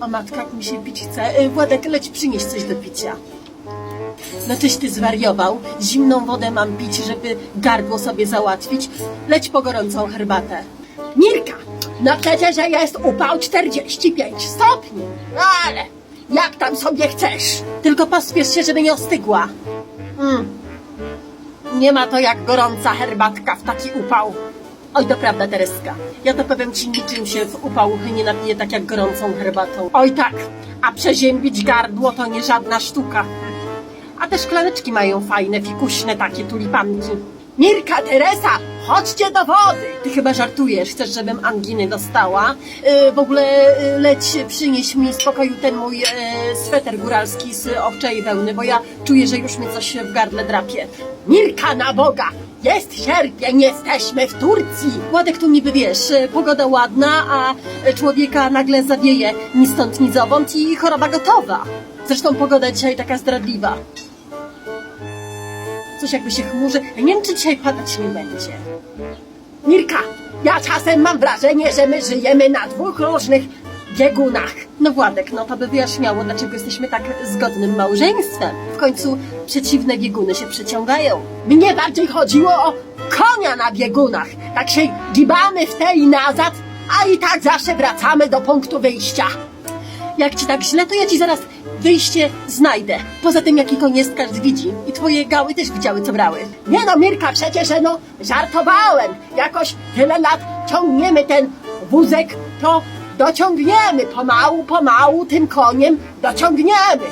O matka, jak mi się pić chce. Y, Władek, leć przynieść coś do picia. No tyś ty zwariował. Zimną wodę mam pić, żeby gardło sobie załatwić. Leć po gorącą herbatę. Mirka, no przecież jest upał 45 stopni. No ale jak tam sobie chcesz. Tylko pospiesz się, żeby nie ostygła. Mm. Nie ma to jak gorąca herbatka w taki upał. Oj, to prawda, Tereska. Ja to powiem ci, niczym się w upału nie napije tak jak gorącą herbatą. Oj tak, a przeziębić gardło to nie żadna sztuka. A te szklaneczki mają fajne, fikuśne takie tulipanki. Mirka, Teresa, chodźcie do wody! Ty chyba żartujesz, chcesz, żebym anginy dostała? Yy, w ogóle yy, leć, przynieś mi z pokoju ten mój yy, sweter góralski z owczej wełny, bo ja czuję, że już mnie coś w gardle drapie. Mirka, na Boga! Jest sierpień, jesteśmy w Turcji! Władek tu niby wiesz, yy, pogoda ładna, a człowieka nagle zawieje ni stąd, ni zowąd i choroba gotowa. Zresztą pogoda dzisiaj taka zdradliwa. Coś jakby się chmurzy. Ja nie wiem, czy dzisiaj padać nie będzie. Mirka, ja czasem mam wrażenie, że my żyjemy na dwóch różnych biegunach. No Władek, no to by wyjaśniało, dlaczego jesteśmy tak zgodnym małżeństwem. W końcu przeciwne bieguny się przeciągają. Mnie bardziej chodziło o konia na biegunach. Tak się gibamy w tej i nazad, a i tak zawsze wracamy do punktu wyjścia. Jak ci tak źle, to ja ci zaraz wyjście znajdę. Poza tym, jaki jest, każdy widzi. I twoje gały też widziały, co brały. Nie no, Mirka, przecież że no, żartowałem. Jakoś tyle lat ciągniemy ten wózek, to dociągniemy. Pomału, pomału tym koniem dociągniemy.